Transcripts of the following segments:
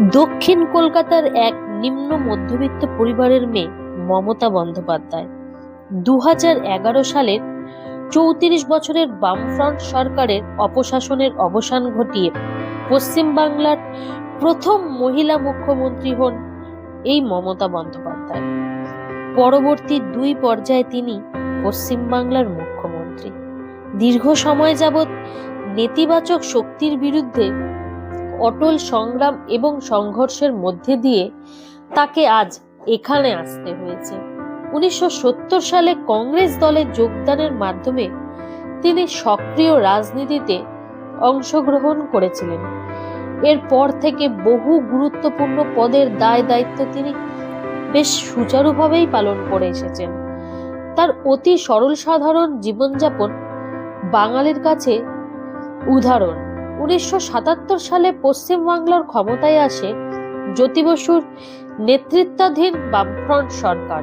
দক্ষিণ কলকাতার এক নিম্ন মধ্যবিত্ত পরিবারের মেয়ে মমতা বন্দ্যোপাধ্যায়। দু সালের চৌত্রিশ বছরের বামফ্রন্ট সরকারের অপশাসনের অবসান ঘটিয়ে পশ্চিমবাংলার প্রথম মহিলা মুখ্যমন্ত্রী হন এই মমতা বন্দ্যোপাধ্যায়। পরবর্তী দুই পর্যায়ে তিনি পশ্চিমবাংলার মুখ্যমন্ত্রী। দীর্ঘ সময় যাবৎ নেতিবাচক শক্তির বিরুদ্ধে অটল সংগ্রাম এবং সংঘর্ষের মধ্যে দিয়ে তাকে আজ এখানে আসতে হয়েছে। উনিশশো সত্তর সালে কংগ্রেস দলে যোগদানের মাধ্যমে তিনি সক্রিয় রাজনীতিতে অংশগ্রহণ করেছিলেন। এরপর থেকে বহু গুরুত্বপূর্ণ পদের দায় দায়িত্ব তিনি বেশ সুচারুভাবেই পালন করে এসেছেন। তার অতি সরল সাধারণ জীবনযাপন বাঙালির কাছে উদাহরণ। উনিশশো সাতাত্তর সালে পশ্চিমবাংলার ক্ষমতায় আসে জ্যোতি বসুর নেতৃত্বাধীন বামফ্রন্ট সরকার।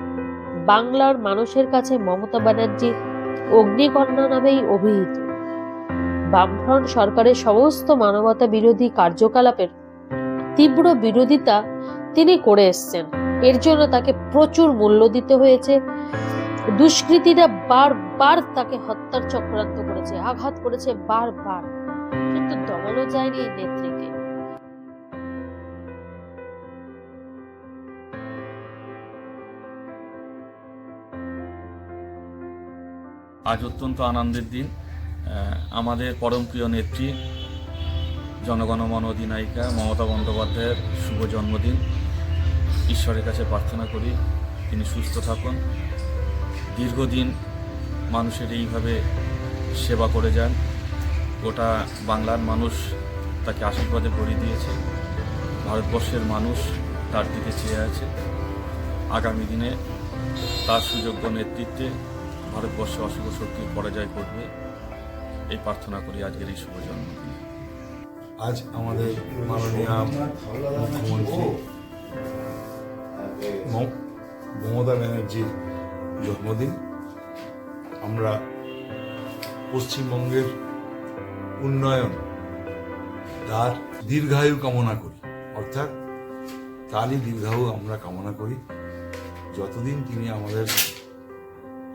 বাংলার মানুষের কাছে মমতা ব্যানার্জি অগ্নিকন্যা নামেই অভিহিত। বামফ্রন্ট সরকারের সমস্ত মানবতা বিরোধী কার্যকলাপের তীব্র বিরোধিতা তিনি করে এসছেন। এর জন্য তাকে প্রচুর মূল্য দিতে হয়েছে। দুষ্কৃতীরা বারবার তাকে হত্যার চক্রান্ত করেছে, আঘাত করেছে বারবার। কিন্তু দমানো যায়নি এই নেত্রীকে। আজ অত্যন্ত আনন্দের দিন। আমাদের পরমপ্রিয় নেত্রী জনগণমন অধিনায়িকা মমতা বন্দ্যোপাধ্যায়ের শুভ জন্মদিন। ঈশ্বরের কাছে প্রার্থনা করি তিনি সুস্থ থাকুন। দীর্ঘদিন মানুষের এইভাবে সেবা করে যান। গোটা বাংলার মানুষ তাকে আশীর্বাদে ভরে দিয়েছে। ভারতবর্ষের মানুষ তার দিকে চেয়ে আছে। আগামী দিনে তার সুযোগ্য নেতৃত্বে ভারতবর্ষে অশুভ শক্তির পরাজয় করবে এই প্রার্থনা করি আজকের এই শুভ জন্মদিনে। আজ আমাদের মাননীয় মুখ্যমন্ত্রী মম- মমতা ব্যানার্জির জন্মদিন। আমরা পশ্চিমবঙ্গের উন্নয়ন, তার দীর্ঘায়ু কামনা করি। অর্থাৎ তারই দীর্ঘায়ু আমরা কামনা করি। যতদিন তিনি আমাদের,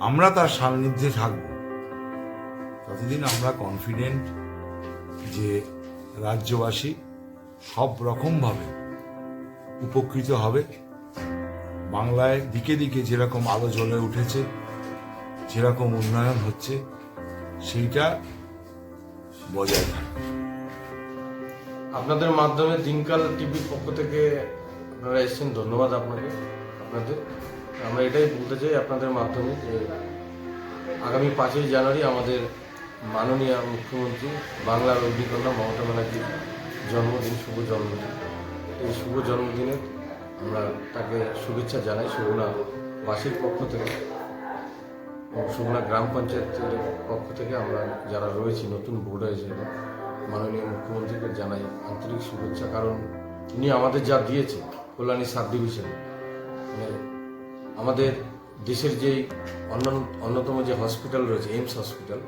আমরা তার সান্নিধ্যে থাকব, ততদিন আমরা কনফিডেন্ট যে রাজ্যবাসী সব রকমভাবে উপকৃত হবে। বাংলায় দিকে দিকে যেরকম আলো জ্বলে উঠেছে, যেরকম উন্নয়ন হচ্ছে, সেইটা বজায় আপনাদের মাধ্যমে দিনকাল টিভির পক্ষ থেকে আপনারা এসেছেন, ধন্যবাদ আপনাকে, আপনাদের। আমরা এটাই বলতে চাই আপনাদের মাধ্যমে যে আগামী পাঁচই জানুয়ারি আমাদের মাননীয় মুখ্যমন্ত্রী বাংলার অগ্নিকন্যা মমতা ব্যানার্জির জন্মদিন, শুভ জন্মদিন। এই শুভ জন্মদিনে আমরা তাকে শুভেচ্ছা জানাই সুগুনা বাসীর পক্ষ থেকে। ও গ্রাম পঞ্চায়েতের পক্ষ থেকে আমরা যারা রয়েছি, নতুন বোর্ড হয়েছে মাননীয় মুখ্যমন্ত্রীকে জানাই আন্তরিক শুভেচ্ছা। কারণ উনি আমাদের যা দিয়েছে কল্যাণী সাব ডিভিশনে মানে আমাদের দেশের যেই অন্য অন্যতম যে হসপিটাল রয়েছে এইমস হসপিটাল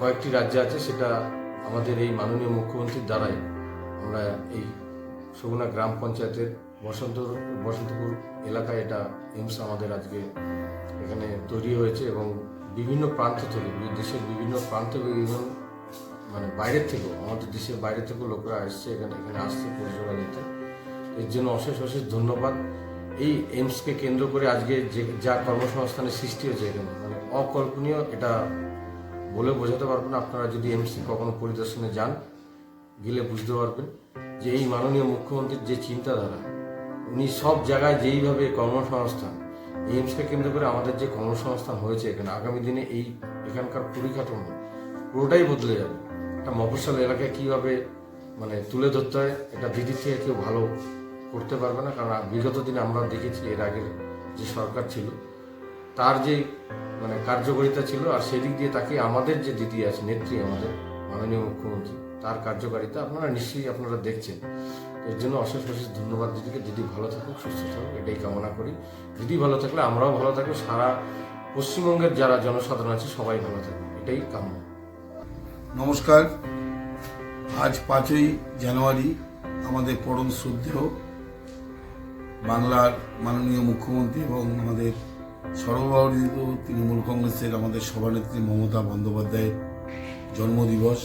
কয়েকটি রাজ্যে আছে, সেটা আমাদের এই মাননীয় মুখ্যমন্ত্রীর দ্বারাই আমরা এই সগুনা গ্রাম পঞ্চায়েতের বসন্ত, বসন্তপুর এলাকায় এটা এইমস আমাদের আজকে এখানে তৈরি হয়েছে এবং বিভিন্ন প্রান্ত থেকে, দেশের বিভিন্ন প্রান্ত বিভিন্ন মানে বাইরের থেকেও, আমাদের দেশের বাইরে থেকেও লোকরা আসছে এখানে এখানে আসছে পরিষেবা নিতে এর জন্য অশেষ অশেষ ধন্যবাদ। এই এইমসকে কেন্দ্র করে আজকে যে, যা কর্মসংস্থানের সৃষ্টি হয়েছে এখানে মানে অকল্পনীয় এটা বলে বোঝাতে পারব না। আপনারা যদি এমসি কখনো পরিদর্শনে যান, গেলে বুঝতে পারবেন যে এই মাননীয় মুখ্যমন্ত্রীর যে চিন্তাধারা সব জায়গায় যেইভাবে কর্মসংস্থান এই এইমসকে কেন্দ্র করে আমাদের যে কর্মসংস্থান হয়েছে এখানে, আগামী দিনে এই এখানকার পরিকাঠামো পুরোটাই বদলে যাবে। একটা মফস্বল এলাকায় কীভাবে মানে তুলে ধরতে হয়, এটা দিদির থেকে কেউ ভালো করতে পারবে না, কারণ বিগত দিনে আমরা দেখেছি এর আগের যে সরকার ছিল, তার যে মানে কার্যকারিতা ছিল, আর সেদিক দিয়ে তাকে আমাদের যে দিদি আছে, নেত্রী আমাদের মাননীয় মুখ্যমন্ত্রী তার কার্যকারিতা আপনারা নিশ্চয়ই আপনারা দেখছেন। এর জন্য অশেষ অশেষ ধন্যবাদ দিদিকে। দিদি ভালো থাকুক, সুস্থ থাকুক, এটাই কামনা করি। দিদি ভালো থাকলে আমরাও ভালো থাকব। সারা পশ্চিমবঙ্গের যারা জনসাধারণ আছে, সবাই ভালো থাকবে এটাই কাম্য। নমস্কার। আজ পাঁচই জানুয়ারি, আমাদের পরম শ্রদ্ধেয় বাংলার মাননীয় মুখ্যমন্ত্রী এবং আমাদের সর্বভারতীয় তৃণমূল কংগ্রেসের আমাদের সভানেত্রী মমতা বন্দ্যোপাধ্যায়ের জন্মদিবস।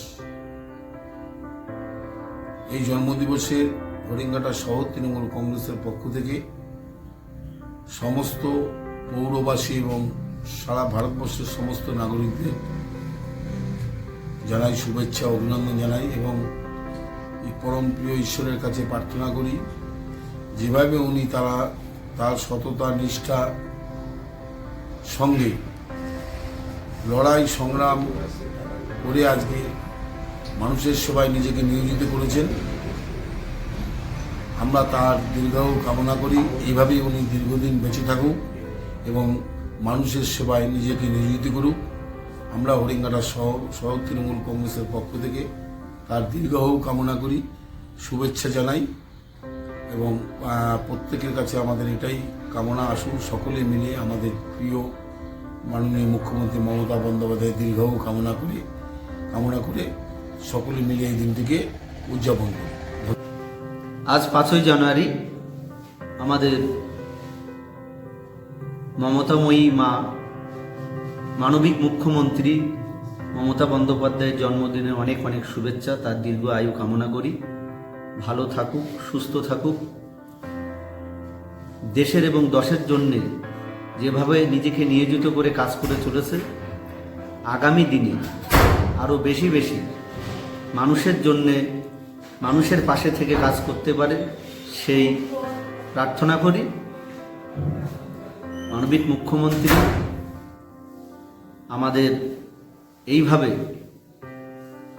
এই জন্মদিবসে হরিঙ্গাটা শহর তৃণমূল কংগ্রেসের পক্ষ থেকে সমস্ত পৌরবাসী এবং সারা ভারতবর্ষের সমস্ত নাগরিকদের জানাই শুভেচ্ছা, অভিনন্দন জানাই এবং এই পরম প্রিয় ঈশ্বরের কাছে প্রার্থনা করি, যেভাবে উনি তারা, তার সততা, নিষ্ঠা সঙ্গে লড়াই সংগ্রাম করে আজকে মানুষের সেবায় নিজেকে নিয়োজিত করেছেন। আমরা তার দীর্ঘ কামনা করি। এইভাবেই উনি দীর্ঘদিন বেঁচে থাকুক এবং মানুষের সেবায় নিজেকে নিয়োজিত করুক। আমরা হরিঙ্গাটা সহ শহর তৃণমূল কংগ্রেসের পক্ষ থেকে তার দীর্ঘায়ু কামনা করি, শুভেচ্ছা জানাই এবং প্রত্যেকের কাছে আমাদের এটাই কামনা। আসুন সকলে মিলে আমাদের প্রিয় মাননীয় মুখ্যমন্ত্রী মমতা বন্দ্যোপাধ্যায়ের দীর্ঘ কামনা করি, কামনা করে সকলে মিলে এই দিনটিকে উদযাপন করি। আজ পাঁচই জানুয়ারি আমাদের মমতাময়ী মা, মানবিক মুখ্যমন্ত্রী মমতা বন্দ্যোপাধ্যায়ের জন্মদিনে অনেক অনেক শুভেচ্ছা, তার দীর্ঘ আয়ু কামনা করি। ভালো থাকুক, সুস্থ থাকুক। দেশের এবং দশের জন্যে যেভাবে নিজেকে নিয়োজিত করে কাজ করে চলেছে, আগামী দিনে আরও বেশি বেশি মানুষের জন্যে, মানুষের পাশে থেকে কাজ করতে পারে, সেই প্রার্থনা করি। মানবিক মুখ্যমন্ত্রী, আমাদের এইভাবে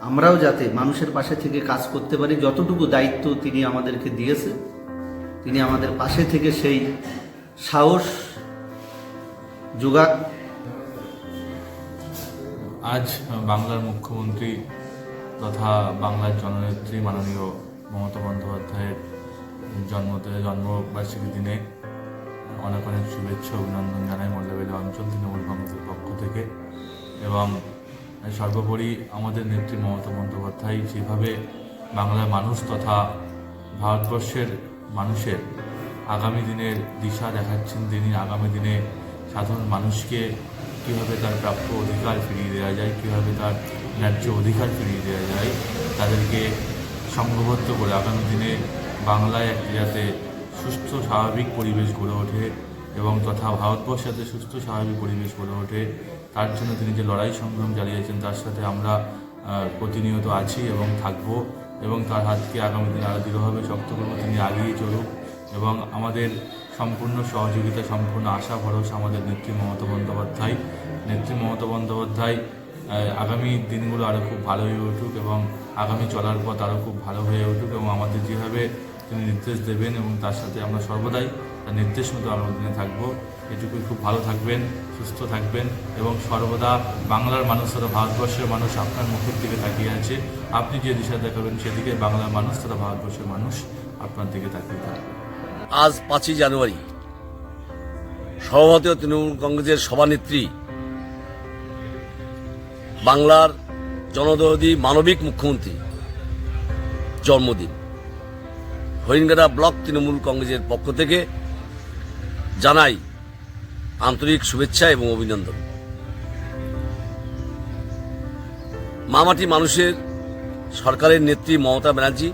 আমরাও যাতে মানুষের পাশে থেকে কাজ করতে পারি, যতটুকু দায়িত্ব তিনি আমাদেরকে দিয়েছে, তিনি আমাদের পাশে থেকে সেই সাহস যোগাক। আজ বাংলার মুখ্যমন্ত্রী তথা বাংলার জননেত্রী মাননীয় মমতা বন্দ্যোপাধ্যায়ের জন্ম জন্মবার্ষিকী দিনে অনেক অনেক শুভেচ্ছা অভিনন্দন জানাই মল্লবেলী অঞ্চল তৃণমূল কংগ্রেসের পক্ষ থেকে। এবং সর্বোপরি আমাদের নেত্রী মমতা বন্দ্যোপাধ্যায় যেভাবে বাংলার মানুষ তথা ভারতবর্ষের মানুষের আগামী দিনের দিশা দেখাচ্ছেন, তিনি আগামী দিনে সাধারণ মানুষকে কীভাবে তার প্রাপ্য অধিকার ফিরিয়ে দেওয়া যায়, কীভাবে তার ন্যায্য অধিকার ফিরিয়ে দেওয়া যায়, তাদেরকে সংঘবদ্ধ করে আগামী দিনে বাংলায় একটি যাতে সুস্থ, স্বাভাবিক পরিবেশ গড়ে ওঠে এবং তথা ভারতবর্ষে যাতে সুস্থ, স্বাভাবিক পরিবেশ গড়ে ওঠে, তার জন্য তিনি যে লড়াই সংগ্রাম চালিয়েছেন, তার সাথে আমরা প্রতিনিয়ত আছি এবং থাকব এবং তার হাতকে আগামী দিনে আরও দৃঢ়ভাবে শক্ত করব। তিনি আগিয়ে চলুক এবং আমাদের সম্পূর্ণ সহযোগিতা, সম্পূর্ণ আশা, ভরসা আমাদের নেত্রী মমতা বন্দ্যোপাধ্যায়। নেত্রী মমতা বন্দ্যোপাধ্যায় আগামী দিনগুলো আরও খুব ভালো হয়ে উঠুক এবং আগামী চলার পথ আরও খুব ভালো হয়ে উঠুক এবং আমাদের যেভাবে তিনি নির্দেশ দেবেন এবং তার সাথে আমরা সর্বদাই তার নির্দেশ মতো আগামী দিনে থাকব। এটুকুই খুব ভালো থাকবেন, সুস্থ থাকবেন এবং সর্বদা বাংলার মানুষ তথা ভারতবর্ষের মানুষ আপনার মুখের দিকে তাকিয়ে আছে। আপনি যে দিশা দেখাবেন সেদিকে বাংলার মানুষ তথা ভারতবর্ষের মানুষ আপনার দিকে তাকিয়ে থাকবে। আজ পাঁচই জানুয়ারি সর্বভারতীয় তৃণমূল কংগ্রেসের সভানেত্রী বাংলার জনদরদী মানবিক মুখ্যমন্ত্রী জন্মদিন। হরিণগাড়া ব্লক তৃণমূল কংগ্রেসের পক্ষ থেকে জানাই আন্তরিক শুভেচ্ছা এবং অভিনন্দন। মামাটি মানুষের সরকারের নেত্রী মমতা ব্যানার্জি,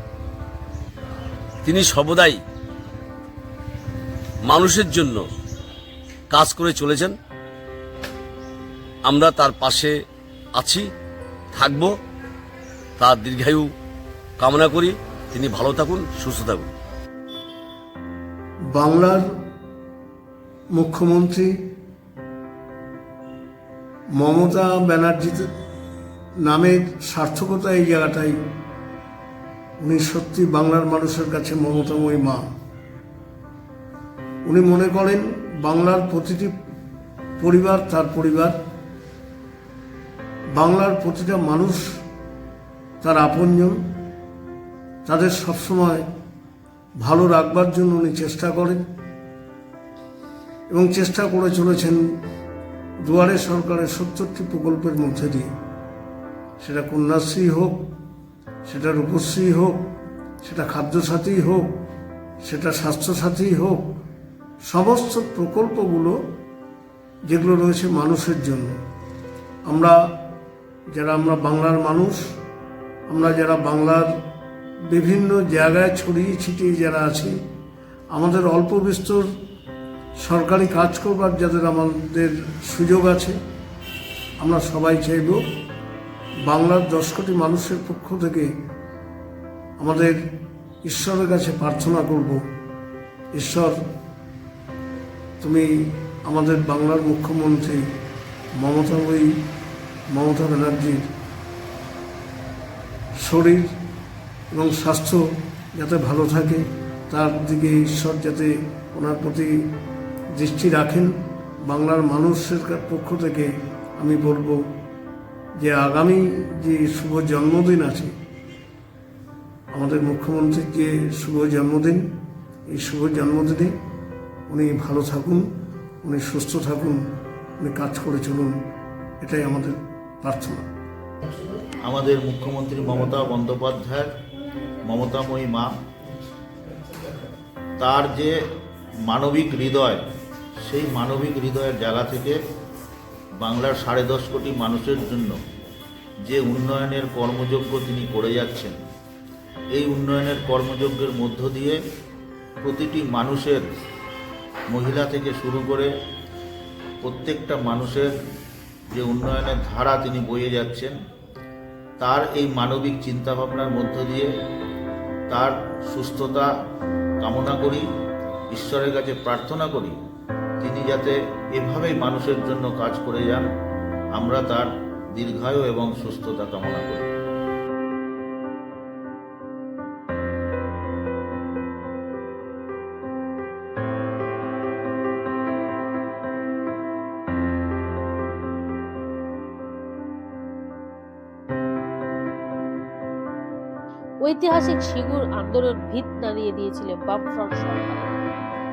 তিনি সর্বদাই মানুষের জন্য কাজ করে চলেছেন। আমরা তার পাশে আছি, থাকব। তার দীর্ঘায়ু কামনা করি। তিনি ভালো থাকুন, সুস্থ থাকুন। বাংলার মুখ্যমন্ত্রী মমতা ব্যানার্জি নামের সার্থকতা এই জায়গাটাই। উনি সত্যি বাংলার মানুষের কাছে মমতাময়ী মা। উনি মনে করেন, বাংলার প্রতিটি পরিবার তার পরিবার। বাংলার প্রতিটা মানুষ তার আপনজন, তাদের সবসময় ভালো রাখবার জন্য উনি চেষ্টা করেন এবং চেষ্টা করে চলেছেন দুয়ারে সরকারের সত্তরটি প্রকল্পের মধ্যে দিয়ে। সেটা কন্যাশ্রী হোক, সেটা রূপশ্রী হোক, সেটা খাদ্যসাথী হোক, সেটা স্বাস্থ্যসাথী হোক, সমস্ত প্রকল্পগুলো যেগুলো রয়েছে মানুষের জন্য। আমরা যারা আমরা বাংলার মানুষ, আমরা যারা বাংলার বিভিন্ন জায়গায় ছড়িয়ে ছিটিয়ে যারা আছি, আমাদের অল্প বিস্তর সরকারি কাজ করবার যাদের আমাদের সুযোগ আছে, আমরা সবাই চাইব বাংলার দশ কোটি মানুষের পক্ষ থেকে আমাদের ঈশ্বরের কাছে প্রার্থনা করব, ঈশ্বর, তুমি আমাদের বাংলার মুখ্যমন্ত্রী মমতা বই মমতা ব্যানার্জির শরীর এবং স্বাস্থ্য যাতে ভালো থাকে, তার দিকে ঈশ্বর যাতে ওনার প্রতি দৃষ্টি রাখেন, বাংলার মানুষের পক্ষ থেকে আমি বলব যে আগামী যে শুভ জন্মদিন আছে, আমাদের মুখ্যমন্ত্রীর যে শুভ জন্মদিন, এই শুভ জন্মদিনে উনি ভালো থাকুন, উনি সুস্থ থাকুন, উনি কাজ করে চলুন, এটাই আমাদের প্রার্থনা। আমাদের মুখ্যমন্ত্রী মমতা বন্দ্যোপাধ্যায়ের মমতাময়ী মা, তার যে মানবিক হৃদয়, সেই মানবিক হৃদয়ের জায়গা থেকে বাংলার সাড়ে দশ কোটি মানুষের জন্য যে উন্নয়নের কর্মযজ্ঞ তিনি করে যাচ্ছেন, এই উন্নয়নের কর্মযজ্ঞের মধ্য দিয়ে প্রতিটি মানুষের মহিলা থেকে শুরু করে প্রত্যেকটা মানুষের যে উন্নয়নের ধারা তিনি বয়ে যাচ্ছেন, তার এই মানবিক চিন্তাভাবনার মধ্য দিয়ে তার সুস্থতা কামনা করি, ঈশ্বরের কাছে প্রার্থনা করি, তিনি যাতে এভাবেই মানুষের জন্য কাজ করে যান, আমরা তার দীর্ঘায়ু এবং সুস্থতা কামনা করি। ঐতিহাসিক সিঙ্গুর আন্দোলন ভিত নাড়িয়ে দিয়েছিলেন বামফ্রন্ট সরকার।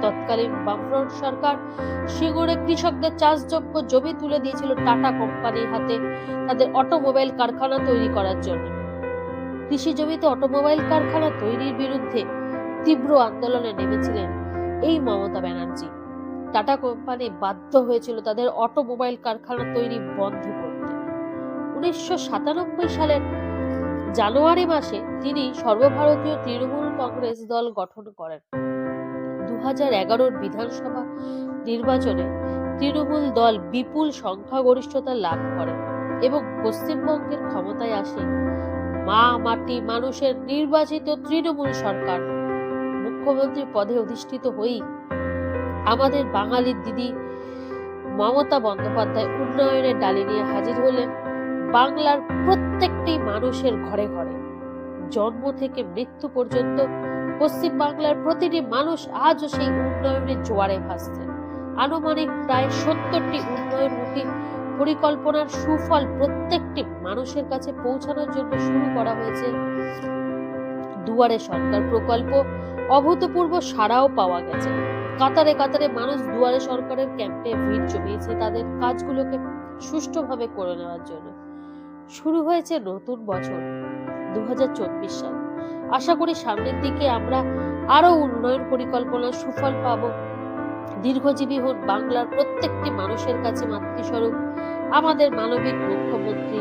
তৎকালীন বামফ্রন্ট সরকার সিঙ্গুরে কৃষকদের চাষযোগ্য জমি তুলে দিয়েছিল টাটা কোম্পানির হাতে তাদের অটোমোবাইল কারখানা তৈরি করার জন্য। কৃষি জমিতে অটোমোবাইল কারখানা তৈরির বিরুদ্ধে তীব্র আন্দোলনে নেমেছিলেন এই মমতা ব্যানার্জি। টাটা কোম্পানি বাধ্য হয়েছিল তাদের অটোমোবাইল কারখানা তৈরি বন্ধ করতে। উনিশশো সাতানব্বই সালের জানুয়ারি মাসে তিনি সর্বভারতীয় তৃণমূল কংগ্রেস দল গঠন করেন। দু হাজার এগারোর বিধানসভা নির্বাচনে তৃণমূল দল বিপুল সংখ্যাগরিষ্ঠতা লাভ করে এবং পশ্চিমবঙ্গের ক্ষমতায় আসে মা মাটি মানুষের নির্বাচিত তৃণমূল সরকার। মুখ্যমন্ত্রী পদে অধিষ্ঠিত হয়েই আমাদের বাঙালির দিদি মমতা বন্দ্যোপাধ্যায় উন্নয়নের ডালি নিয়ে হাজির হলেন। বাংলার প্রত্যেকটি মানুষের ঘরে ঘরে। জন্ম থেকে মৃত্যু পর্যন্ত পশ্চিম বাংলার প্রতিটি মানুষ আজও সেই উন্নয়নের জোয়ারে ভাসছে। আনুমানিক প্রায় সত্তরটি উন্নয়নমুখী পরিকল্পনার সুফল প্রত্যেকটি মানুষের কাছে পৌঁছানোর জন্য শুরু করা হয়েছে। দুয়ারে সরকার প্রকল্প, অভূতপূর্ব সাড়াও পাওয়া গেছে। কাতারে কাতারে মানুষ দুয়ারে সরকারের ক্যাম্পে ভিড় জমিয়েছে তাদের কাজগুলোকে সুষ্ঠুভাবে করে নেওয়ার জন্য। শুরু হয়েছে নতুন বছর দু হাজার চব্বিশ সাল। আশা করি সামনের দিকে আমরা আরও উন্নয়ন পরিকল্পনার সুফল পাব। দীর্ঘজীবী হন বাংলার প্রত্যেকটি মানুষের কাছে মাতৃস্বরূপ, আমাদের মানবিক মুখ্যমন্ত্রী